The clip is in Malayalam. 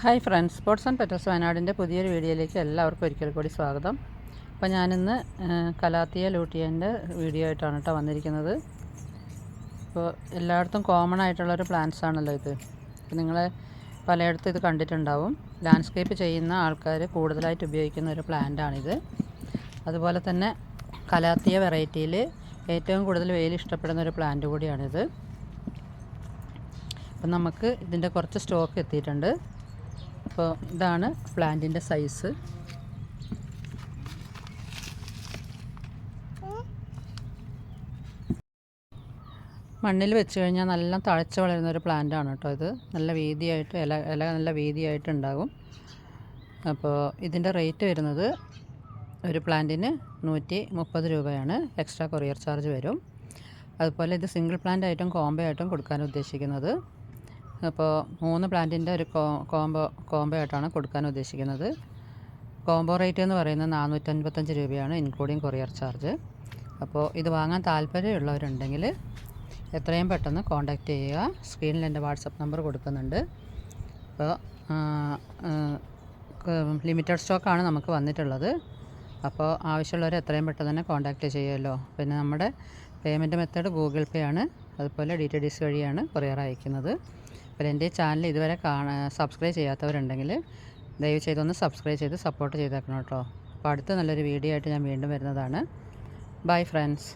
Hi friends sports and petals വയനാടിന്റെ പുതിയൊരു വീഡിയോയിലേക്ക് എല്ലാവർക്കും ഒരിക്കൽ കൂടി സ്വാഗതം. അപ്പോൾ ഞാനിന്ന് കലാത്തിയ ലൂട്ടിയന്റെ വീഡിയോ ആയിട്ടാണ് കേട്ടോ വന്നിരിക്കുന്നത്. ഇപ്പോൾ എല്ലായിടത്തും കോമൺ ആയിട്ടുള്ളൊരു പ്ലാന്റ്സ് ആണല്ലോ ഇത്. നിങ്ങൾ പലയിടത്തും ഇത് കണ്ടിട്ടുണ്ടാവും. ലാൻഡ്സ്കേപ്പ് ചെയ്യുന്ന ആൾക്കാർ കൂടുതലായിട്ട് ഉപയോഗിക്കുന്ന ഒരു പ്ലാന്റാണിത് അതുപോലെ തന്നെ കലാത്തിയ വെറൈറ്റിയിൽ ഏറ്റവും കൂടുതൽ വെയിൽ ഇഷ്ടപ്പെടുന്ന ഒരു പ്ലാന്റ് കൂടിയാണിത്. അപ്പം നമുക്ക് ഇതിന്റെ കുറച്ച് സ്റ്റോക്ക് എത്തിയിട്ടുണ്ട്. അപ്പോൾ ഇതാണ് പ്ലാന്റിന്റെ സൈസ്. മണ്ണിൽ വെച്ച് കഴിഞ്ഞാൽ നല്ല തഴച്ച് വളരുന്ന ഒരു പ്ലാന്റാണ് കേട്ടോ ഇത്. നല്ല വീതിയായിട്ട് ഇല ഇല നല്ല വീതിയായിട്ട് ഉണ്ടാകും അപ്പോൾ ഇതിന്റെ റേറ്റ് വരുന്നത് ഒരു പ്ലാന്റിന് നൂറ്റി മുപ്പത് രൂപയാണ്. എക്സ്ട്രാ കൊറിയർ ചാർജ് വരും. അതുപോലെ ഇത് സിംഗിൾ പ്ലാന്റ് ആയിട്ടും കോംബോ ആയിട്ടും കൊടുക്കാൻ ഉദ്ദേശിക്കുന്നത്. അപ്പോൾ മൂന്ന് പ്ലാന്റിന്റെ ഒരു കോംബോ കോംബോ ആയിട്ടാണ് കൊടുക്കാൻ ഉദ്ദേശിക്കുന്നത്. കോംബോ റേറ്റ് എന്ന് പറയുന്നത് നാനൂറ്റൻപത്തഞ്ച് രൂപയാണ് ഇൻക്ലൂഡിങ് കൊറിയർ ചാർജ്. അപ്പോൾ ഇത് വാങ്ങാൻ താല്പര്യമുള്ളവരുണ്ടെങ്കിൽ എത്രയും പെട്ടെന്ന് കോൺടാക്റ്റ് ചെയ്യുക. സ്ക്രീനിൽ എന്റെ വാട്സപ്പ് നമ്പർ കൊടുക്കുന്നുണ്ട്. അപ്പോൾ ലിമിറ്റഡ് സ്റ്റോക്കാണ് നമുക്ക് വന്നിട്ടുള്ളത്. അപ്പോൾ ആവശ്യമുള്ളവർ എത്രയും പെട്ടെന്ന് തന്നെ കോൺടാക്റ്റ് ചെയ്യുമല്ലോ. പിന്നെ നമ്മുടെ പേയ്മെന്റ് മെത്തേഡ് ഗൂഗിൾ പേ ആണ്. അതുപോലെ ഡി ടി ഡി സി വഴിയാണ് കൊറിയർ അയക്കുന്നത്. അപ്പോൾ എന്റെ ചാനൽ ഇതുവരെ കാണാ സബ്സ്ക്രൈബ് ചെയ്യാത്തവരുണ്ടെങ്കിൽ ദയവ് ചെയ്തൊന്ന് സബ്സ്ക്രൈബ് ചെയ്ത് സപ്പോർട്ട് ചെയ്തേക്കണം കേട്ടോ. അപ്പോൾ അടുത്ത നല്ലൊരു വീഡിയോ ആയിട്ട് ഞാൻ വീണ്ടും വരുന്നതാണ്. Bye friends